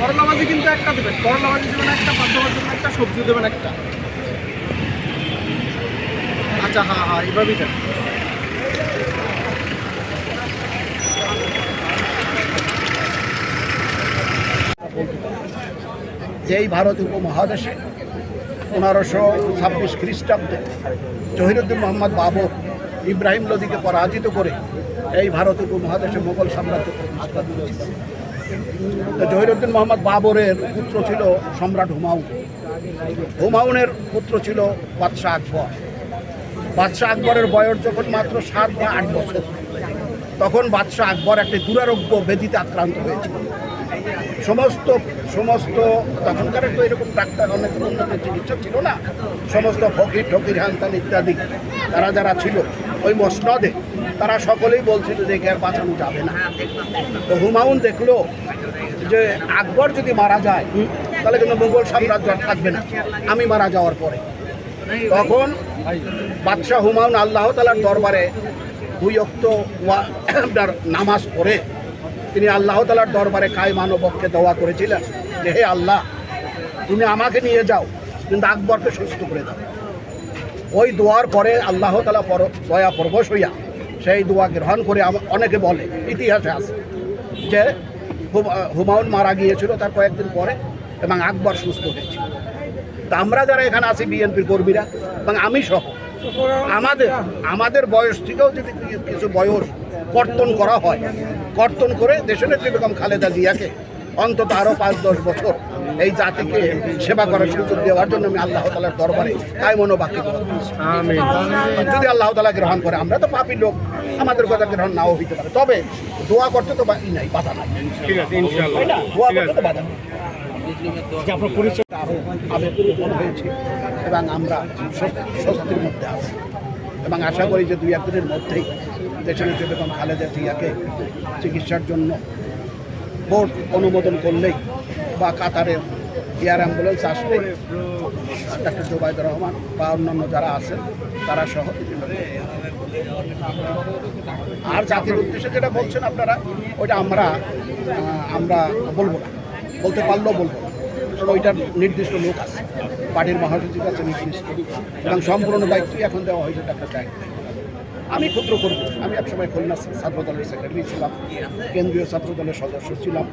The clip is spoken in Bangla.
করলা ভাজি কিন্তু একটা দেবেন করলা ভাজি দেবেন একটা পাবদা মাছ দেবেন একটা, সবজি দেবেন একটা। আচ্ছা হ্যাঁ হ্যাঁ এইভাবেই দেন। যেই ভারত উপমহাদেশে পনেরোশো ছাব্বিশ খ্রিস্টাব্দে জহিরুদ্দিন মোহাম্মদ বাবর ইব্রাহিম লোদিকে পরাজিত করে এই ভারত উপমহাদেশে মোগল সাম্রাজ্য প্রতিষ্ঠা তো জহিরুদ্দিন মোহাম্মদ বাবরের পুত্র ছিল সম্রাট হুমাউন হুমাউনের পুত্র ছিল বাদশাহ আকবর। বাদশাহ আকবরের বয়স যখন মাত্র সাত বা আট বছর, তখন বাদশাহ আকবর একটি দুরারোগ্য ব্যাধিতে আক্রান্ত হয়েছিল। সমস্ত সমস্ত, তখনকার তো এরকম ডাক্তার অনেক উন্নত চিকিৎসা ছিল না, সমস্ত ফকির, ঠকির হানতান ইত্যাদি তারা যারা ছিল, ওই মসনদে তারা সকলেই বলছিল যে একে আর বাঁচানো যাবে না। তো হুমায়ুন দেখল যে আকবর যদি মারা যায়, তাহলে কিন্তু মুঘল সাম্রাজ্য আর থাকবে না। আমি মারা যাওয়ার পরে। তখন বাদশাহ হুমায়ুন আল্লাহ তালার দরবারে দুই অক্ত নামাজ পড়ে। তিনি আল্লাহ তালার দরবারে কায় মানবককে দোয়া করেছিলেন যে, হে আল্লাহ, তুমি আমাকে নিয়ে যাও, কিন্তু আকবরকে সুস্থ করে দাও। ওই দোয়ার পরে আল্লাহ তালা পর দয়া পরবশ হইয়া সেই দোয়া গ্রহণ করে অনেকে বলে ইতিহাসে আছে যে হুম- হুমায়ুন মারা গিয়েছিল তার কয়েকদিন পরে এবং আকবর সুস্থ হয়েছিল। তা আমরা যারা এখানে আছি বিএনপির কর্মীরা এবং আমি সহ আমাদের আমাদের বয়স থেকেও যদি কিছু বয়স কর্তন করা হয় কর্তন করে দেশনেত্রী বেগম খালেদা জিয়াকে অন্তত আরও পাঁচ দশ বছর এই জাতিকে সেবা করার সুযোগ দেওয়ার জন্য আমি আল্লাহ তালার দরবারে তাই মনোবাক্য যদি আল্লাহ তালা গ্রহণ করে আমরা তো পাপি লোক। আমাদের কথা গ্রহণ নাও হইতে পারে। তবে দোয়া করতে তো ই নাই বাধা নাই। ঠিক আছে না? দোয়া করতে তো বাধা নেই। আপনার পরিচয় আরও আবেগপূর্ণ হয়েছে এবং আমরা স্বস্তি- স্বস্তির মধ্যে আছি। এবং আশা করি যে দুই একদিনের মধ্যেই দেশের বেগম খালেদা জিয়াকে চিকিৎসার জন্য বোর্ড অনুমোদন করলেই বা কাতারের এয়ার অ্যাম্বুলেন্স আসলে ডাক্তার জোবায়দুর রহমান বা অন্যান্য যারা আছেন তারা সহ আর জাতির উদ্দেশ্যে যেটা বলছেন আপনারা, ওইটা আমরা আমরা বলব না। বলতে পারলেও বলব না। ওইটার নির্দিষ্ট লোক আছে। পার্টির মহাসচিব আছে, নির্দিষ্ট। এবং সম্পূর্ণ দায়িত্বই এখন দেওয়া হয়েছে ডাক্তার চাই আমি ক্ষুদ্র করব আমি একসময় খুলনা ছাত্র দলের সেক্রেটারি ছিলাম। কেন্দ্রীয় ছাত্র দলের সদস্য ছিলাম।